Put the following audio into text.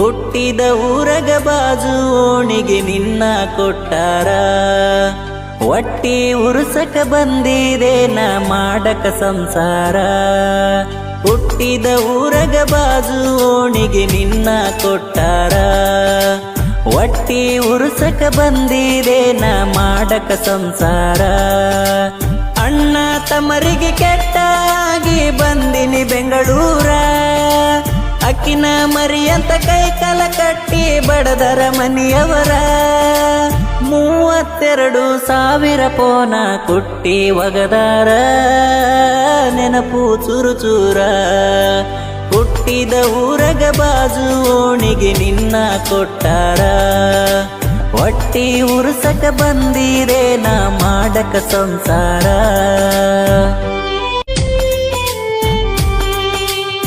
ಹುಟ್ಟಿದ ಊರಗ ಬಾಜು ಓಣಿಗೆ ನಿನ್ನ ಕೊಟ್ಟಾರ. ಒಟ್ಟಿ ಉರುಸಕ ಬಂದಿದೆ ನಾ ಮಾಡಕ ಸಂಸಾರ. ಹುಟ್ಟಿದ ಊರಗ ಬಾಜು ಓಣಿಗೆ ನಿನ್ನ ಕೊಟ್ಟಾರ. ಒಟ್ಟಿ ಉರುಸಕ ಬಂದಿದೆ ನಾ ಮಾಡಕ ಸಂಸಾರ. ಅಣ್ಣ ತಮರಿಗೆ ಕೆಟ್ಟಾಗಿ ಬಂದಿನಿ ಬೆಂಗಳೂರ. ಅಕ್ಕಿನ ಮರಿಯಂತ ಕೈ ಕಲ ಕಟ್ಟಿ ಬಡದರ ಮನಿಯವರ ಮೂವತ್ತೆರಡು ಸಾವಿರ ಪೋನ ಕೊಟ್ಟಿ ಒಗದಾರ ನೆನಪು ಚೂರು ಚೂರ ಹುಟ್ಟಿದ ಊರಗ ಬಾಜು ಓಣಿಗೆ ನಿನ್ನ ಕೊಟ್ಟಾರ. ಒಟ್ಟಿ ಉರುಸಕ ಬಂದಿರೇನ ನಾ ಮಾಡಕ ಸಂಸಾರ.